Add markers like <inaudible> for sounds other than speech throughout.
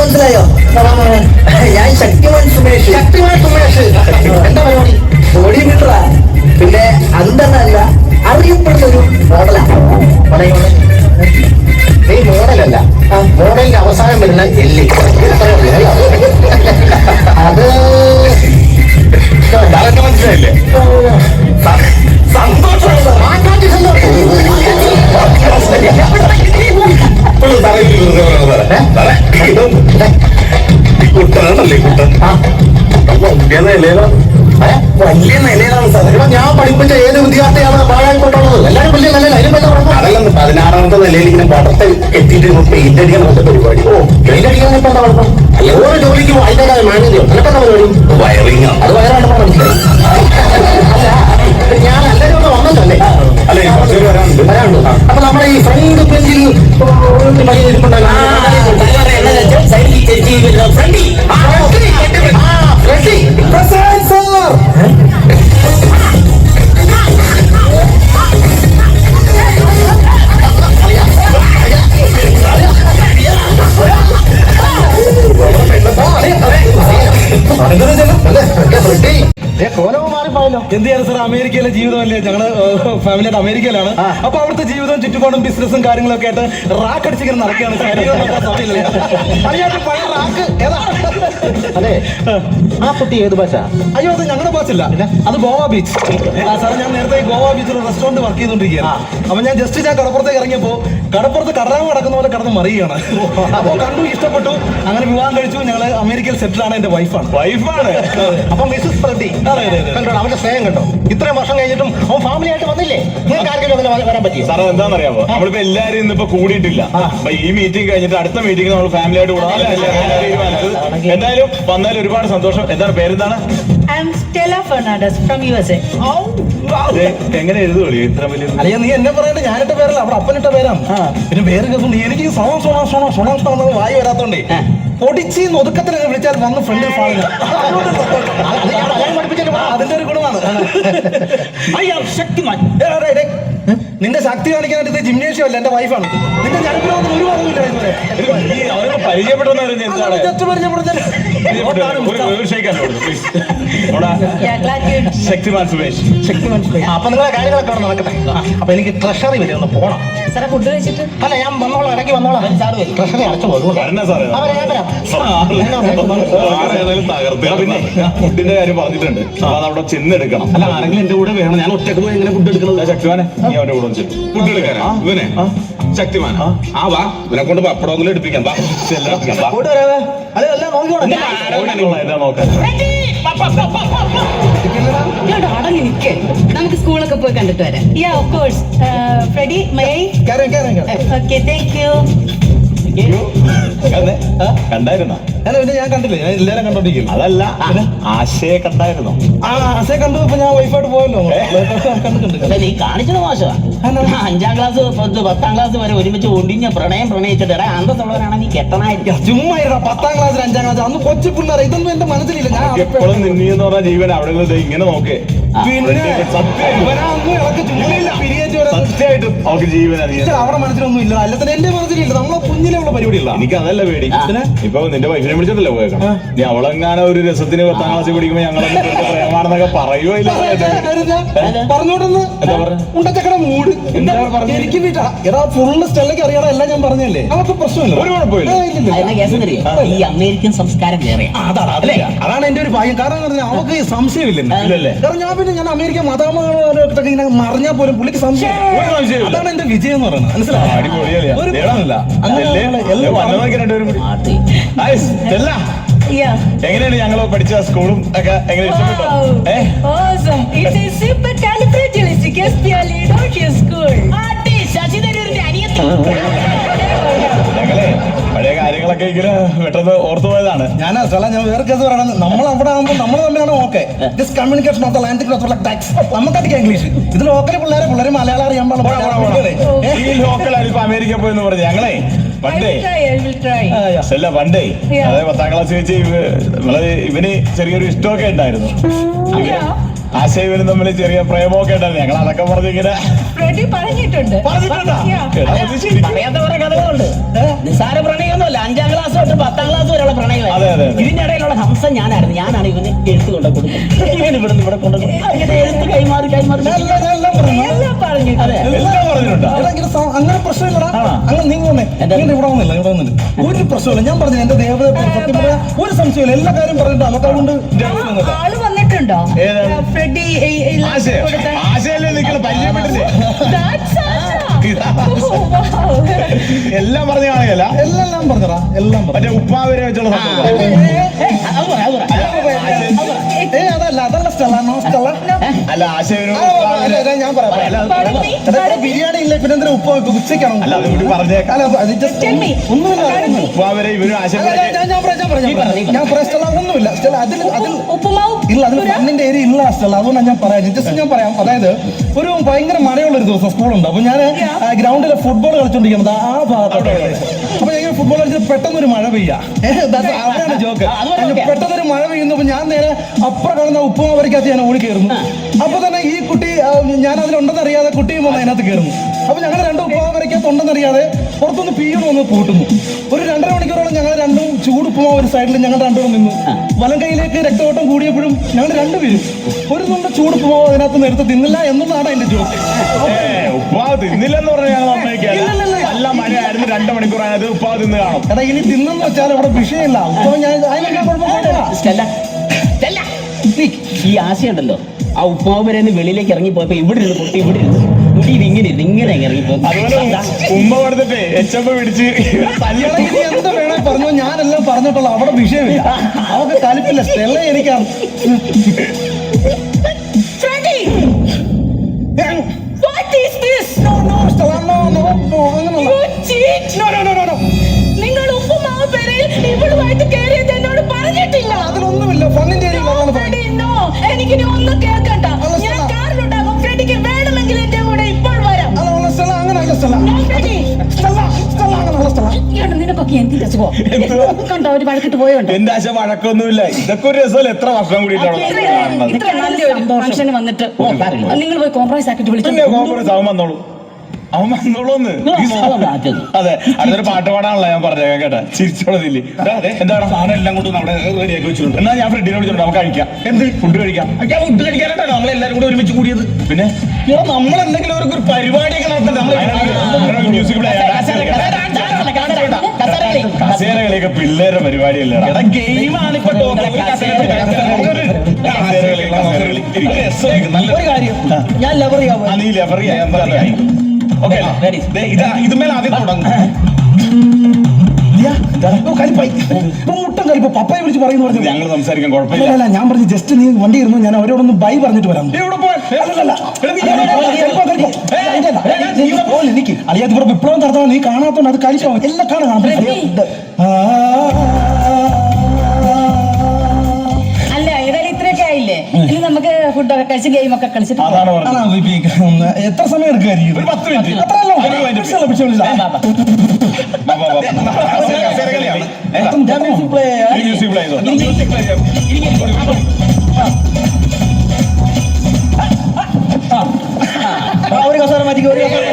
മനസ്സിലായോ? ഞാൻ ശക്തിമാൻ സുമേഷ്. ശക്തിമാൻ സുമേഷ്. എന്താ പരിപാടി? ബോഡി ബിൽഡറാ പിന്നെ അന്തനല്ല അറിയപ്പെടുന്ന ഒരു മോഡലാണ് നീ മോഡലല്ല. മോഡലിന്റെ അവസാനം വരുന്ന എല്ലി <laughs> അത് മനസ്സിലായില്ലേ? കുട്ടനാണല്ലേ കുട്ടൻ വലിയ? വലിയ നിലയിലാണ് സാർ ഞാൻ പഠിപ്പിച്ച ഏത് വിദ്യാർത്ഥിയാണ് പാഴായി കൊണ്ടുള്ളത് എല്ലാവരും വലിയ അതിലും വലിയ അതല്ലെന്ന് പതിനാറാമത്തെ നിലയിൽ ഇങ്ങനെ പടത്തെ എത്തിയിട്ട് പെയിന്റ് അടിക്കാൻ പറ്റുന്ന പരിപാടി ഓ പെയിന്റ് അടിക്കാൻ ഇപ്പൊ എന്താ കുഴപ്പം അല്ല ഓരോ ജോലിക്കും അതിന്റെതായ നിനക്കെന്താ പരിപാടി വയറിങ് അത് വയറാണ് മനസ്സിലായി ഞാൻ എല്ലാവരും ഒന്ന് വന്നല്ലേ അല്ല ഈ കുറച്ച് പേര് വരാനുണ്ട് വരാനുണ്ട് അപ്പൊ നമ്മുടെ ഈ ഫ്രണ്ട് ബെഞ്ചിൽ ഇരിപ്പുണ്ടല്ലോ ആ, ഫ്രണ്ടി. പ്രസാദ് സാർ. ആ, എന്ത് ചെയ്യാൻ സാർ അമേരിക്കയിലെ ജീവിതമല്ലേ? ഞങ്ങൾ ഫാമിലിയായിട്ട് അമേരിക്കയിലാണ്. അപ്പൊ അവിടുത്തെ ജീവിതം ചുറ്റുപാടും ബിസിനസ്സും കാര്യങ്ങളൊക്കെ ആയിട്ട് റാക്ക് അടിച്ചിങ്ങനെ നടക്കുകയാണ്. അതെ ആ. കുട്ടി ഏത് ഭാഷ? അയ്യോ അത് ഞങ്ങളുടെ ഭാഷല്ല അത് ഗോവ ബീച്ച്. സാർ ഞാൻ നേരത്തെ ഗോവ ബീച്ചിൽ റെസ്റ്റോറന്റ് വർക്ക് ചെയ്തോണ്ടിരിക്കുകയാണ്. അപ്പൊ ഞാൻ ജസ്റ്റ് ഞാൻ കടപ്പുറത്തേക്ക് ഇറങ്ങിയപ്പോ കടപ്പുറത്ത് കടറാമ കിടക്കുന്ന പോലെ കടന്ന് മറിയുകയാണ്. അപ്പൊ കണ്ടു ഇഷ്ടപ്പെട്ടു. അങ്ങനെ വിവാഹം കഴിച്ചു. ഞങ്ങൾ അമേരിക്കയിൽ സെറ്റിൽ ആണ്. എന്റെ വൈഫാണ് വൈഫാണ് അപ്പൊ മിസ്സസ് പ്രതി അവന്റെ സ്നേഹം കേട്ടോ. ഇത്രയും വർഷം കഴിഞ്ഞിട്ടും അവൻ ഫാമിലി ആയിട്ട് വന്നില്ലേ? നിങ്ങൾക്ക് ആർക്കെങ്കിലും അങ്ങനെ വരാൻ പറ്റി സാറേ എന്താണെന്നറിയാമോ നമ്മളിപ്പോ എല്ലാരും ഇന്നിപ്പോ കൂടിയിട്ടില്ല. അപ്പൊ ഈ മീറ്റിംഗ് കഴിഞ്ഞിട്ട് അടുത്ത മീറ്റിംഗ് നമ്മൾ ഫാമിലി ആയിട്ട് കൂടാൻ തീരുമാനിച്ചത്. എന്തായാലും വന്നാൽ ഒരുപാട് സന്തോഷം. എന്താണ് പേരെന്താണ്. എങ്ങനെ എഴുതുള്ളൂ ഇത്ര വലിയ അയ്യ നീ എന്നെ പറയണ്ട. ഞാനിട്ട പേരല്ല. അവിടെ അപ്പനിട്ട പേരാണ് പിന്നെ പേര് കേൾക്കുന്നു എനിക്ക് സോണം സോണം സോണം സോണം സോണം വായി വരാത്തോണ്ടേ പൊടിച്ച് ഒതുക്കത്തിലൊക്കെ വിളിച്ചാൽ വന്ന് ഫ്രണ്ടിൽ അതിന്റെ ഒരു ഗുണമാണ് ശക്തിമാൻ നിന്റെ ശക്തി കാണിക്കാനായിട്ട് ഇത് ജിംനേഷ്യം അല്ല എന്റെ വൈഫാണ് നിന്റെ ഒരു കുറവില്ല ഇതുവരെ. ശക്തിമാൻ അപ്പൊ നിങ്ങളെ കാര്യങ്ങളൊക്കെ അവിടെ നടക്കട്ടെ. അപ്പൊ എനിക്ക് ട്രഷറി വരെ ഒന്ന് പോണം. സാറേ ഫുഡ് കഴിച്ചിട്ട്? അല്ല ഞാൻ വന്നോളാം ഇടയ്ക്ക് വന്നോളാം. ട്രഷറി അടച്ചു പോകും. സാറേ. തകർത്ത് പിന്നെ ഫുഡിന്റെ കാര്യം പറഞ്ഞിട്ടുണ്ട്. അവിടെ ചെന്നെടുക്കണം. അല്ല ആരെങ്കിലും എന്റെ കൂടെ വേണം. ഞാൻ ഒറ്റയ്ക്ക് പോയി എങ്ങനെ ഫുഡ് എടുക്കുന്നത് ശക്തിമാനെ നീ അവന്റെ കൂടെ ഫുഡ് എടുക്കാനാ ഇവനെ? ശക്തിമാൻ ആ. വാ. ഇവനെ കൊണ്ട് പപ്പടമൊന്നും എടുപ്പിക്കാം. വാ. അടങ്ങി നിൽക്കേ നമുക്ക് സ്കൂളൊക്കെ പോയി കണ്ടിട്ട് വരാം. Yeah of course Freddy my okay thank you. കണ്ടായിരുന്നോ? അല്ല പിന്നെ ഞാൻ കണ്ടില്ലേ? ഞാൻ എല്ലാരും അതല്ല ആശയെ കണ്ടായിരുന്നു. ആ ആശയെ കണ്ടു ഇപ്പൊ ഞാൻ വൈഫായിട്ട് പോയല്ലോ. നീ കാണിച്ചത് മോശമാ. അഞ്ചാം ക്ലാസ് പത്താം ക്ലാസ് വരെ ഒരുമിച്ച് ഒടിഞ്ഞ പ്രണയം പ്രണയിച്ചിട്ട് എടാ അന്തസ്സുള്ളവരാണ് നീ കെട്ടണായിരിക്കും ചുമ്മാ പത്താം ക്ലാസ് അഞ്ചാം ക്ലാസ് അന്ന് കൊച്ചു പിള്ളേർ ഇതൊന്നും എന്റെ മനസ്സിലില്ല. ഞാൻ എപ്പോഴും നിന്നി എന്ന് പറഞ്ഞ ജീവൻ അവിടെ ഇങ്ങനെ നോക്കേ. പിന്നെ അവർക്ക് അവിടെ മനസ്സിലൊന്നും ഇല്ല. അല്ല തന്നെ എന്റെ മനസ്സിലില്ല. നമ്മളെ കുഞ്ഞിലെ ഉള്ള പരിപാടിയുള്ള എനിക്ക് അതല്ല പേടി ഇപ്പൊ നിന്റെ വൈഫിനെ വിളിച്ചിട്ടല്ലേ പോയേക്കണം നീ അവളെങ്ങാനും ഒരു രസത്തിന് പത്താം ക്ലാസ്സിൽ പഠിക്കുമ്പോ ഞങ്ങളൊക്കെ പ്രേമാണെന്നൊക്കെ പറയുമോ ഇല്ല പറഞ്ഞോട്ടെന്ന് എന്താ പറഞ്ഞെ? ഉണ്ടച്ചക്കട മൂട്. എന്താ പറഞ്ഞെ? എനിക്ക് വീട്ടാ എടാ ഫുള്ള് സ്റ്റെല്ലക്ക് അറിയാടാ എല്ലാം ഞാൻ പറഞ്ഞല്ലേ? അതൊക്കെ പ്രശ്നമില്ല. ഒരു കുഴപ്പമില്ല. ഈ അമേരിക്കൻ സംസ്കാരം വേറെയാ അതാണ് എന്റെ ഒരു ഭാഗ്യം. കാരണം പറഞ്ഞാൽ പറഞ്ഞാ അവക്ക് സംശയമില്ലല്ലേ ഇല്ലല്ലേ? കാരണം ഞാൻ പിന്നെ ഞാൻ അമേരിക്ക മതാമകളൊക്കെ ഇങ്ങനെ മറിഞ്ഞാൽ പോലും പുള്ളിക്ക് സംശയം. അതാണ് എന്റെ വിജയം എന്ന് പറയുന്നത്. മനസ്സിലായി? ഒരു അങ്ങനെ എങ്ങനെയാണ് ഞങ്ങൾ പഠിച്ച സ്കൂളും ഒക്കെ? എങ്ങനെ ഇഷ്ടപ്പെട്ടോ? ഞങ്ങളെ പഴയ കാര്യങ്ങളൊക്കെ ഇങ്ങനെ പെട്ടെന്ന് ഓർത്തു പോയതാണ്. ഞാൻ സ്ഥലം ഞാൻ വേറെ കേസ് പറയണം നമ്മൾ അവിടെ ആകുമ്പോൾ നമ്മൾ തമ്മിലാണ് okay this communication of the land tax നമുക്കധികം ഇംഗ്ലീഷ് ഇത് ലോക്കൽ പിള്ളേരെ പിള്ളേരെ മലയാളം അറിയാൻ പാടില്ല. ഈ ലോക്കലാണ് ഇപ്പൊ അമേരിക്ക പോയെന്ന് പറഞ്ഞു. ഞങ്ങളെ പണ്ടേ will try. I will try. അല്ല പണ്ടേ. അതായത് പത്താം ക്ലാസ് വെച്ച് നമ്മൾ ഇവന് ചെറിയൊരു ഇഷ്ടമൊക്കെ ഉണ്ടായിരുന്നു. ആശയവിനും തമ്മിൽ ചെറിയ പ്രേമമൊക്കെ ഉണ്ടായിരുന്നു. ഞങ്ങൾ അതൊക്കെ പറഞ്ഞിങ്ങനെ പറഞ്ഞിട്ടുണ്ട്. പ്രണയമൊന്നുമല്ല. അഞ്ചാം ക്ലാസ് തൊട്ട് പത്താം ക്ലാസ് വരെയുള്ള പ്രണയം അതെ, അതെ, അതെ. ഇതിന്റെ ഇടയിലുള്ള ഹംസം ഞാനായിരുന്നു. ഞാനാണ് ഇവന് എഴുത്ത് കൊണ്ട് കൊടുക്കുന്നത് <laughs> ഇവന് ഇവിടെ ഇവിടെ കൊണ്ട് എഴുത്ത് കൈമാറി കൈമാറി. അങ്ങനെ പ്രശ്നമില്ലടാ? അങ്ങനെ നീ വന്നേ. ഇവിടെ വന്നില്ല ഇവിടെ വന്നില്ല. ഒരു പ്രശ്നമില്ല ഞാൻ പറഞ്ഞു എന്റെ ദേവത സത്യം പറയാ ഒരു സംശയമില്ല എല്ലാ കാര്യം പറഞ്ഞിട്ട് നമുക്ക് അതുകൊണ്ട് ആൾ വന്നിട്ടുണ്ടോ? ഫ്രെഡി ആശയല്ലേ പരിചയപ്പെട്ടില്ലേ. Oh, wow. എല്ലാം പറഞ്ഞു കാണുകയല്ല എല്ലാം പറഞ്ഞടാ എല്ലാം പറഞ്ഞു മറ്റേ ഉപ്പാവരെ വെച്ചുള്ള അതല്ല അതല്ല സ്റ്റെല്ല നോ സ്റ്റെല്ല. അല്ല ആശയവിനും ആ, അല്ല, അല്ല, ഞാൻ പറയാം? ബിരിയാണി ഇല്ല പിന്നെ എന്തിനാ ഉപ്പ് വെക്കും? ഉച്ചയ്ക്കാണോ? ഞാൻ പറയാം ഒന്നുമില്ല. സ്റ്റെല്ല അതിൽ അതിൽ ഇല്ല അതിൽ മണ്ണിന്റെ ഏരിയ ഇല്ല സ്റ്റെല്ല അതുകൊണ്ടാണ് ഞാൻ പറയാം. ജസ്റ്റ് ഞാൻ പറയാം. അതായത് ഒരു ഭയങ്കര മഴയുള്ള ഒരു ദിവസം സ്കൂളുണ്ട് അപ്പൊ ഞാൻ ഗ്രൗണ്ടിൽ ഫുട്ബോൾ കളിച്ചോണ്ടിരിക്കുന്നത് ആ ഭാഗത്തോട്ട്. അപ്പൊ ഞാൻ ഫുട്ബോൾ കളിച്ചിട്ട് പെട്ടെന്ന് ഒരു മഴ പെയ്യാ. അവിടെയാണ് ജോക്ക്. പെട്ടെന്ന് ഒരു മഴ പെയ്യുന്നപ്പോ ഞാൻ നേരെ അപ്പുറം കാണുന്ന ഉപ്പുമാവരിക്കകത്ത് ഞാൻ ഓടി കയറുന്നു. ഞാൻ അതിലുണ്ടെന്ന് അറിയാതെ കുട്ടിയും വന്ന് അതിനകത്ത് കയറുന്നു. അപ്പൊ ഞങ്ങൾ രണ്ടും ഉപ്പുമാവ് ഉണ്ടെന്ന് അറിയാതെ പുറത്തുനിന്ന് പീണു വന്ന് പൂട്ടുന്നു. ഒരു രണ്ടര മണിക്കൂറോളം ഞങ്ങൾ രണ്ടും ചൂട് ഉപ്പുമാവ് ഒരു സൈഡിൽ ഞങ്ങൾ രണ്ടുപേരും നിന്നു. വലം കൈയിലേക്ക് രക്തയോട്ടം കൂടിയപ്പോഴും ഞങ്ങൾ രണ്ടുപേരും ഒരു നുണ്ട് ചൂട് ഉപ്പുമാവ് അതിനകത്ത് എടുത്ത് തിന്നില്ല എന്നുള്ളതാണ് എന്റെ ജോക്ക് ഏ ഉപ്പാവ് തിന്നില്ലെന്ന് പറഞ്ഞാൽ ഞങ്ങൾ സമ്മതിക്കല്ല നല്ല മഴയായിരുന്നു രണ്ട് മണിക്കൂർ അതിനകത്ത് ഉപ്പാവ് തിന്ന് കാണും. എടാ ഇനി തിന്നെന്ന് വെച്ചാൽ ഇവിടെ വിഷയമില്ല. ഉപ്പുമാവ് ഞാൻ അതിനൊക്കെ കുഴപ്പമില്ല ഈ ആശയുണ്ടല്ലോ. ആ ഉപ്പാവരെ വരെ വെളിയിലേക്ക് ഇറങ്ങി പോയപ്പോ ഇവിടെ ഇരുന്ന് പൊട്ടി ഇവിടെ ഇരുന്ന്. കുട്ടി ഇത് ഇങ്ങനെ ഇരുന്ന് ഇങ്ങനെ ഇറങ്ങി ഉമ്മ കൊടുത്തിട്ടേ എച്ചമ്മ പിടിച്ച് തല്ലി എന്ത് വേണേ പറഞ്ഞു ഞാനെല്ലാം പറഞ്ഞിട്ടുള്ള അവിടെ വിഷയമില്ല. അവർക്ക് കലിപ്പില്ല സ്റ്റെല്ല എനിക്കാണ് കണ്ടോ ഒരു വഴക്കിട്ട് പോയോണ്ട്? എന്റെ ആശ വഴക്കൊന്നുമില്ല. ഇതൊക്കെ ഒരു രസമല്ല. എത്ര വർഷം കൂടിയിട്ടാണ് വന്നിട്ട്. നിങ്ങൾ പോയി കോംപ്രമൈസ് ആക്കിട്ട് വിളിച്ചു. കോൺഗ്രസ് അവൻ വന്നോളൂ. അവൻ വന്നോളൂന്ന് അതെ അടുത്തൊരു പാട്ട് പാടാണല്ലോ ഞാൻ പറഞ്ഞേക്കാം കേട്ടെ ചിരിച്ചോളതില്ലേ എന്താണ് സാധനം എല്ലാം കൊണ്ട് നമ്മുടെ റെഡിയാക്കി വെച്ചിട്ടുണ്ട് എന്നാ ഞാൻ ഫ്രെഡിനെ വിളിച്ചിട്ടുണ്ട് നമുക്ക് കഴിക്കാം എന്ത് ഫുഡ് കഴിക്കാം ഫുഡ് കഴിക്കാനായിട്ടാണ് നമ്മളെല്ലാരും കൂടെ ഒരുമിച്ച് കൂടിയത് പിന്നെ നമ്മൾ എന്തെങ്കിലും ഒരു പരിപാടിയൊക്കെ നടത്തണ്ടേ മ്യൂസിക് പ്ലേ കസേരകളിയൊക്കെ പിള്ളേരുടെ പരിപാടിയല്ലേ ഗെയിമാണ് ഇപ്പൊ ഞാൻ ചെയ്യാൻ നീ ലെവറി ഓക്കെ ഇതാ ഇതുമേൽ ആദ്യം തുടങ്ങും. ഇയ്യാ, ഓ, കലിപ്പായി ഇപ്പൊ മുട്ടം കലിപ്പ് പപ്പയെ വിളിച്ച് പറയുന്നു പറഞ്ഞു. ഞങ്ങൾ സംസാരിക്കാൻ കുഴപ്പമില്ല. ഞാൻ പറഞ്ഞു ജസ്റ്റ് നീ വണ്ടി ഇരുന്നു ഞാൻ അവരോടൊന്ന് ബൈ പറഞ്ഞിട്ട് വരാം. ഇവിടെ വിപ്ലവം നടത്തണം നീ കാണാത്തോണ്ട് അത് കഴിച്ചോ എല്ലാം കാണാം നമുക്ക് ഫുഡൊക്കെ കഴിച്ച് ഗെയിം ഒക്കെ കളിച്ചിട്ട് അതാണ് പറഞ്ഞത് എത്ര സമയം എടുക്കുമായിരിക്കും ഒരു പത്ത് മിനിറ്റ് അത്രയല്ലോ മ്യൂസിക് പ്ലേ മ്യൂസിക് പ്ലേ ചെയ്യാം ആ, ഒരു കസേര മാറ്റിക്കോ ഒരു കസേര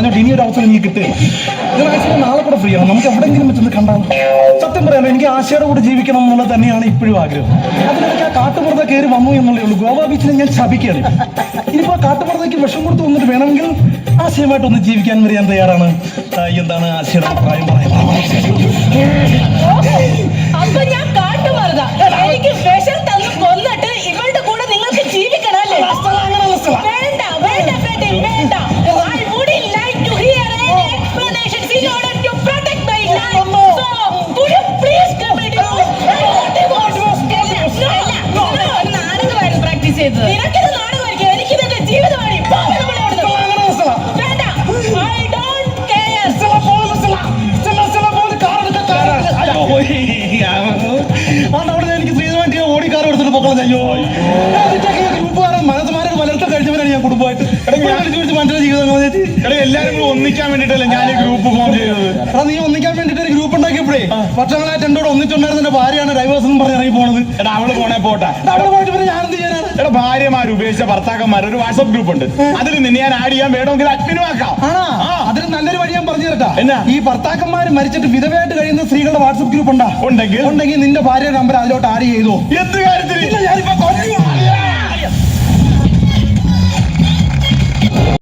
പറഞ്ഞോട്ടെ ഇനി ഒരു അവസരം എനിക്ക് കിട്ടുക ഞാൻ ആഴ്ചയിൽ നാളെ കൂടെ ഫ്രീ ആണ്. നമുക്ക് എവിടെയെങ്കിലും വെച്ചൊന്ന് കണ്ടാൽ സത്യം പറയാമോ എനിക്ക് ആശയുടെ കൂടെ ജീവിക്കണം എന്നുള്ളത് തന്നെയാണ് ഇപ്പോഴും ആഗ്രഹം. അതിനിടയ്ക്ക് ആ കാട്ടുപുറത്തെ കയറി വന്നു എന്നുള്ളേ ഉള്ളൂ. ഗോവ ബീച്ചിൽ ഞാൻ ശപിക്കുകയാണ്. ഇനിയിപ്പോ ആ കാട്ടുപുറത്തേക്ക് വിഷം കൊടുത്ത് വന്നിട്ട് വേണമെങ്കിൽ ആശയമായിട്ട് ഒന്ന് ജീവിക്കാൻ വരെ ഞാൻ തയ്യാറാണ് എന്താണ് ആശയുടെ അഭിപ്രായം? അപ്പൊ എടാ എല്ലാരും കൂടെ ഒന്നിക്കാൻ വേണ്ടിട്ടല്ലേ ഞാൻ ഈ ഗ്രൂപ്പ് ഫോം ചെയ്തത്? എടാ നീ ഒന്നിക്കാൻ വേണ്ടിട്ട് ഒരു ഗ്രൂപ്പ് ഉണ്ടാക്കിയപ്പോഴേ വർഷങ്ങളായിട്ട് എന്നോട് ഒന്നിച്ചുണ്ടായിരുന്ന ഭാര്യയാണ് ഡൈവേഴ്സ് എന്ന് പറഞ്ഞ് ഇറങ്ങി പോണത്. എടാ അവൾ പോണേ പോട്ടെ. എടാ, അവിടെ പോയിട്ട് പിന്നെ ഞാൻ എന്ത് ചെയ്യാനാണ് എടാ ഭാര്യമാർ ഉപേക്ഷിച്ച ഭർത്താക്കന്മാർ ഒരു വാട്സപ്പ് ഗ്രൂപ്പ് ഉണ്ട്. അതിൽ നിന്നെ ഞാൻ ആഡ് ചെയ്യാൻ വേണമെങ്കിൽ അഡ്മിനും ആക്കാം. ആണോ? ആ. അതിന് നല്ലൊരു വഴി ഞാൻ പറഞ്ഞു തരട്ടാ. എന്നാ? ഈ ഭർത്താക്കന്മാര് മരിച്ചിട്ട് വിധവയായിട്ട് കഴിയുന്ന സ്ത്രീകളുടെ വാട്സപ്പ് ഗ്രൂപ്പ് ഉണ്ടാ? ഉണ്ടെങ്കിൽ? ഉണ്ടെങ്കിൽ നിന്റെ ഭാര്യ നമ്പർ അതിലോട്ട് ആഡ് ചെയ്തോ. എന്ത് കാര്യത്തിന്? ഇല്ല, ഞാനിപ്പോ കൊല്ലു